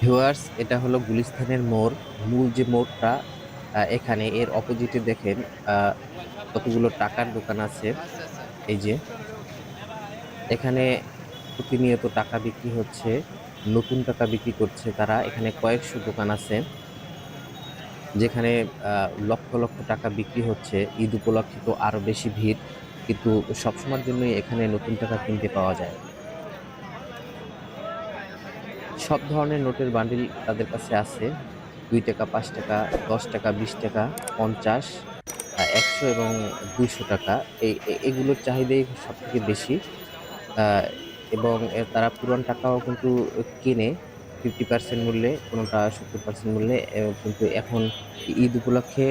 Viewers, এটা হলো গুলিস্তানের মোড়। মূল যে মোড়টা এখানে এর অপোজিটে দেখেন কতগুলো টাকার দোকান আছে। এই যে, এখানে প্রতিনিয়ত টাকা বিক্রি হচ্ছে, নতুন টাকা বিক্রি করছে তারা। এখানে কয়েকশো দোকান আছে, যেখানে লক্ষ লক্ষ টাকা বিক্রি হচ্ছে। ঈদ উপলক্ষে তো আরও বেশি ভিড়, কিন্তু সবসময়ের জন্যই এখানে নতুন টাকা কিনতে পাওয়া যায়। সব ধরনের নোটের বান্ডিল তাদের কাছে আছে। দুই টাকা, পাঁচ টাকা, দশ টাকা, বিশ টাকা, পঞ্চাশ একশো এবং দুইশো টাকা। এই এগুলোর চাহিদাই সব থেকে বেশি এবং তারা পুরান টাকাও কিন্তু কিনে ফিফটি পার্সেন্ট মূল্যে, কোনোটা সত্তর পার্সেন্ট মূল্যে। কিন্তু এখন ঈদ উপলক্ষে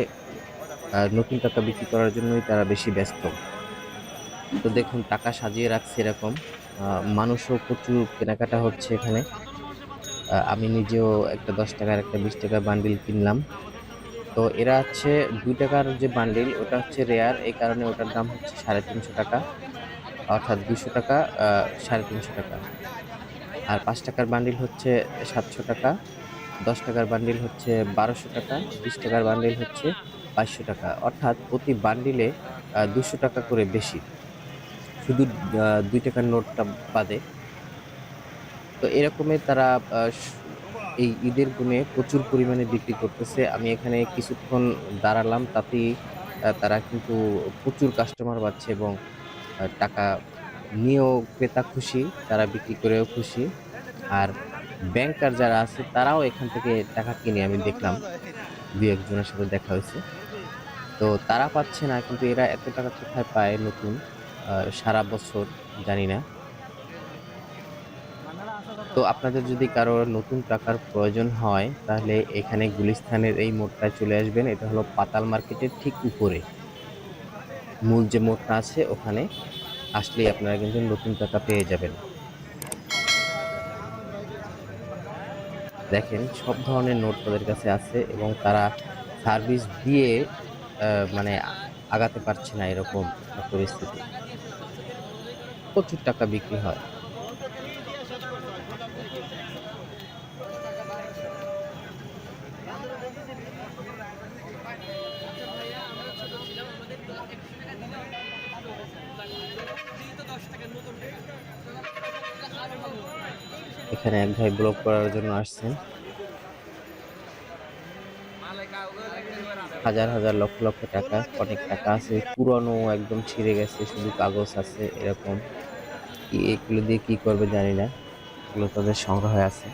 নতুন টাকা বিক্রি করার জন্যই তারা বেশি ব্যস্ত। তো দেখুন, টাকা সাজিয়ে রাখছে এরকম। মানুষও প্রচুর কেনাকাটা হচ্ছে এখানে। আমি নিজেও একটা দশ টাকার একটা বিশ টাকার বান্ডিল কিনলাম। তো এরা হচ্ছে দুই টাকার যে বান্ডিল ওটা হচ্ছে রেয়ার এই কারণে ওটার দাম হচ্ছে সাড়ে তিনশো টাকা, অর্থাৎ দুশো টাকা সাড়ে তিনশো টাকা। আর পাঁচ টাকার বান্ডিল হচ্ছে সাতশো টাকা, দশ টাকার বান্ডিল হচ্ছে বারোশো টাকা, বিশ টাকার বান্ডিল হচ্ছে বাইশশো টাকা। অর্থাৎ প্রতি বান্ডিলে দুশো টাকা করে বেশি। শুধু দুই টাকার নোটটা বাদে তো এরকমই তারা এই ঈদের গুণে প্রচুর পরিমাণে বিক্রি করতেছে। আমি এখানে কিছুক্ষণ দাঁড়ালাম, তাতেই তারা কিন্তু প্রচুর কাস্টমার পাচ্ছে এবং টাকা নিয়েও ক্রেতা খুশি, তারা বিক্রি করেও খুশি। আর ব্যাংকার যারা আছে, তারাও এখান থেকে টাকা কিনে আমি দেখলাম, দুই একজনের সাথে দেখা হয়েছে। তো তারা পাচ্ছে না, কিন্তু এরা এত টাকা কোথায় পায় নতুন সারা বছর জানি না। তো আপনাদের যদি কারও নতুন টাকার প্রয়োজন হয়, তাহলে এখানে গুলিস্থানের এই মোড়টায় চলে আসবেন। এটা হলো পাতাল মার্কেটের ঠিক উপরে। মূল যে মোড়টা আছে, ওখানে আসলেই আপনারা কিন্তু নতুন টাকা পেয়ে যাবেন। দেখেন, সব ধরনের নোট তাদের কাছে আছে এবং তারা সার্ভিস দিয়ে মানে আগাতে পারছে না এরকম পরিস্থিতি। প্রচুর টাকা বিক্রি হয়। এখানে এক ভাই ব্লগ করার জন্য আসছেন। হাজার হাজার লক্ষ লক্ষ টাকা, অনেক টাকা আছে। পুরনো একদম ছিঁড়ে গেছে, শুধু কাগজ আছে এরকম। এগুলো দিয়ে কি করবে জানি না, এগুলো তাদের সংগ্রহে আছে।